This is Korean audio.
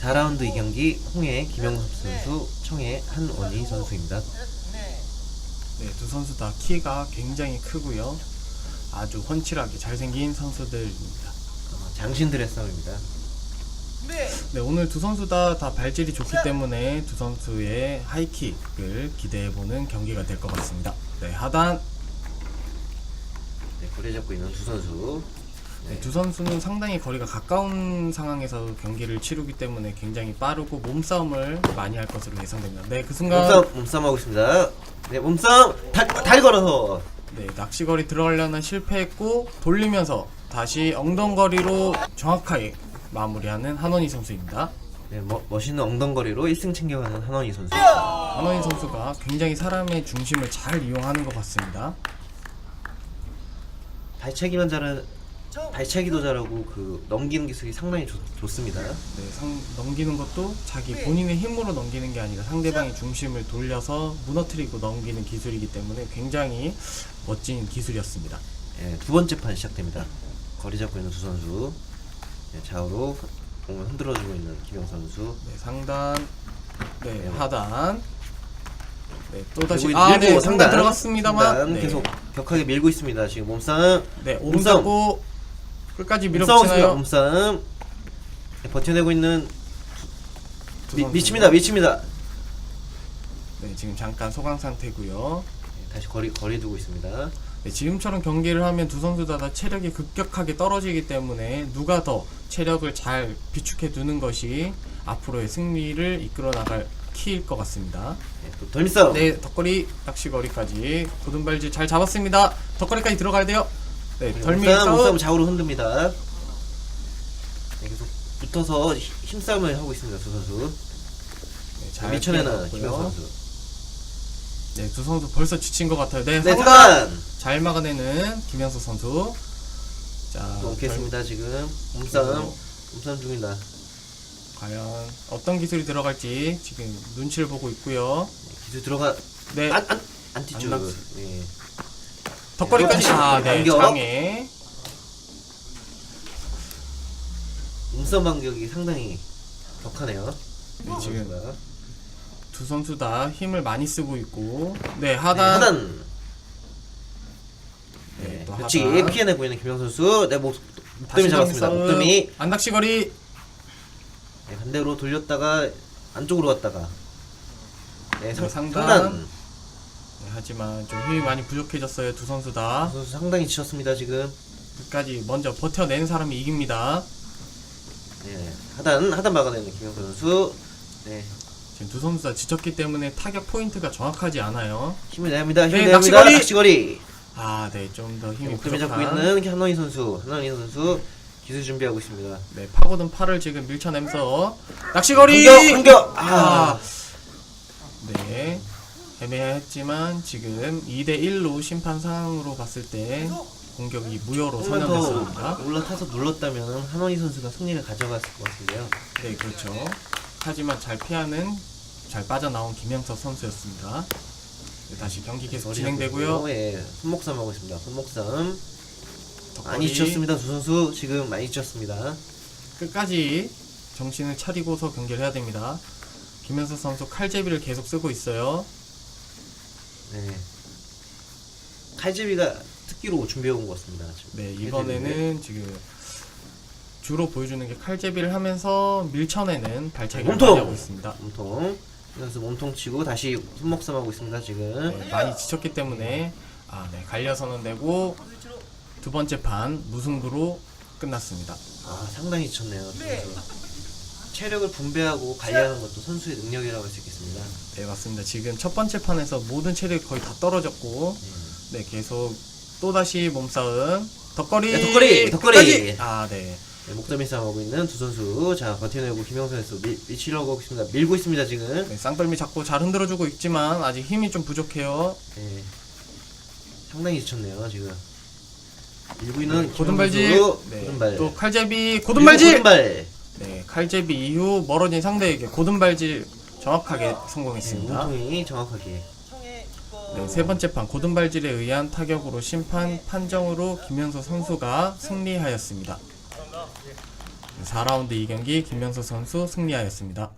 4라운드 이 경기 홍해 김영섭 선수, 청해 한원희 선수입니다. 네, 두 선수 다 키가 굉장히 크고요. 아주 훤칠하게 잘생긴 선수들입니다. 어, 장신들의 싸움입니다. 네, 오늘 두 선수 다, 다 발질이 좋기 때문에 두 선수의 하이킥을 기대해보는 경기가 될 것 같습니다. 네, 하단. 네, 고래 잡고 있는 두 선수. 네, 두 선수는 상당히 거리가 가까운 상황에서 경기를 치르기 때문에 굉장히 빠르고 몸싸움을 많이 할 것으로 예상됩니다. 네, 그 순간. 몸싸움, 몸싸움 하고 있습니다. 네, 몸싸움! 다, 다리 걸어서! 네, 낚시거리 들어가려는 실패했고 돌리면서 다시 엉덩거리로 정확하게 마무리하는 한원희 선수입니다. 네, 멋, 멋있는 엉덩거리로 1승 챙겨가는 한원희 선수. 한원희 선수가 굉장히 사람의 중심을 잘 이용하는 것 같습니다. 발차기만 잘하, 발차기도 잘하고 그 넘기는 기술이 상당히 좋, 좋습니다. 네, 상, 넘기는 것도 자기 본인의 힘으로 넘기는 게 아니라 상대방의 중심을 돌려서 무너뜨리고 넘기는 기술이기 때문에 굉장히 멋진 기술이었습니다. 네, 두 번째 판 시작됩니다. 거리 잡고 있는 두 선수. 네, 좌우로 공을 흔들어주고 있는 김영 선수. 네, 상단, 네, 네. 하단, 네, 또 다시 그리고 아, 밀고 네, 상단 들어갔습니다만, 상단 네, 계속 격하게 밀고 있습니다. 지금 몸싸움. 네, 몸싸움. 오른쪽고 끝까지 몸싸움 있습니다. 밀어붙이나요? 몸싸움. 네, 버텨내고 있는 두 미. 미칩니다. 미칩니다. 네, 지금 잠깐 소강 상태고요. 네, 다시 거리 거리 두고 있습니다. 네, 지금처럼 경기를 하면 두 선수 다, 다 체력이 급격하게 떨어지기 때문에 누가 더 체력을 잘 비축해 두는 것이 앞으로의 승리를 이끌어 나갈 키일 것 같습니다. 네, 또 덜미싸움. 네, 덕거리 낚시거리까지 고든발질 잘 잡았습니다. 덕거리까지 들어가야 돼요. 네, 덜미 몸싸움, 몸싸움 싸움. 좌우로 흔듭니다. 네, 계속 붙어서 힘- 힘싸움을 하고 있습니다. 두 선수. 네, 잘 미천에는 뛰어났고요. 김영 선수. 네, 두 선수 벌써 지친 것 같아요. 네, 네, 상단. 잘 막아내는 김영석 선수. 자, 넘겠습니다. 지금 몸싸움, 그리고 몸싸움 중입니다. 과연 어떤 기술이 들어갈지 지금 눈치를 보고 있고요. 기술 들어가. 네, 안, 안. 안 낙지. 네. 덕거리까지 네, 아, 네. 장애. 몸싸움 간격이 상당히 격하네요. 네, 두 지금 선수가. 두 선수 다 힘을 많이 쓰고 있고, 네 네, 하단, 하단. 네, 네, 또 그렇지. 하단. 피해내고 있는 김영 선수. 네, 목, 목덜미 다시 잡았습니다. 싸움. 목덜미. 안낚시거리. 네, 반대로 돌렸다가 안쪽으로 갔다가. 네, 상, 네, 상단. 상단. 네, 하지만 좀 힘이 많이 부족해졌어요. 두 선수 다두 선수 상당히 지쳤습니다. 지금. 끝까지 먼저 버텨낸 사람이 이깁니다. 네, 하단 하단 막아내는 김영 선수. 네, 지금 두 선수 다 지쳤기 때문에 타격 포인트가 정확하지 않아요. 힘을 내합니다. 힘을 네, 내합니다. 낚시거리! 낚시거리. 아, 네, 좀 더 힘이 목덜미 잡고 부족한. 있는 한원희 선수. 한원희 선수 기술 준비하고 있습니다. 네, 파고든 팔을 지금 밀쳐내면서 낚시거리. 공격, 공격! 아, 아. 네. 애매했지만 지금 2대 1로 심판 상황으로 봤을 때 공격이 무효로 선언됐습니다. 더 올라타서 눌렀다면 한원희 선수가 승리를 가져갔을 것 같은데요. 네, 그렇죠. 하지만 잘 피하는 잘 빠져나온 김영석 선수였습니다. 네, 다시 경기 계속 진행되고요. 예, 손목싸움 하고 있습니다. 손목싸움. 덕거리 많이 지쳤습니다. 두 선수 지금 많이 지쳤습니다. 끝까지 정신을 차리고서 경기를 해야 됩니다. 김영석 선수 칼제비를 계속 쓰고 있어요. 네. 칼제비가 특기로 준비해 온 것 같습니다. 지금. 네, 이번에는 지금 주로 보여주는 게 칼제비를 하면서 밀쳐내는 발차기를 몸통! 많이 하고 있습니다. 몸통. 그래서 몸통 치고 다시 손목 싸움 하고 있습니다. 지금. 네, 많이 지쳤기 때문에 아, 네, 갈려서는 되고 두 번째 판 무승부로 끝났습니다. 아 상당히 지쳤네요. 두 선수. 체력을 분배하고 관리하는 것도 선수의 능력이라고 할 수 있겠습니다. 네, 맞습니다. 지금 첫 번째 판에서 모든 체력이 거의 다 떨어졌고 네, 계속 또 다시 몸싸움 덕거리 네, 덕거리! 덕거리! 끝까지! 아, 네. 네, 목덜미 싸움하고 있는 두 선수. 자 버텨내고 김영선 선수 밀, 밀치려고 하고 있습니다. 밀고 있습니다 지금. 네, 쌍떨미 잡고 잘 흔들어주고 있지만 아직 힘이 좀 부족해요. 네. 상당히 지쳤네요 지금. 밀고 있는 고든발질, 선수. 네, 고든발. 또 칼제비 밀고 고든발질. 고든발. 네, 칼제비 이후 멀어진 상대에게 고든발질 정확하게 네, 성공했습니다. 몸통이 정확하게. 네, 세 번째 판 고든 발질에 의한 타격으로 심판 판정으로 김현서 선수가 승리하였습니다. 4라운드 2경기 김명수 선수 승리하였습니다.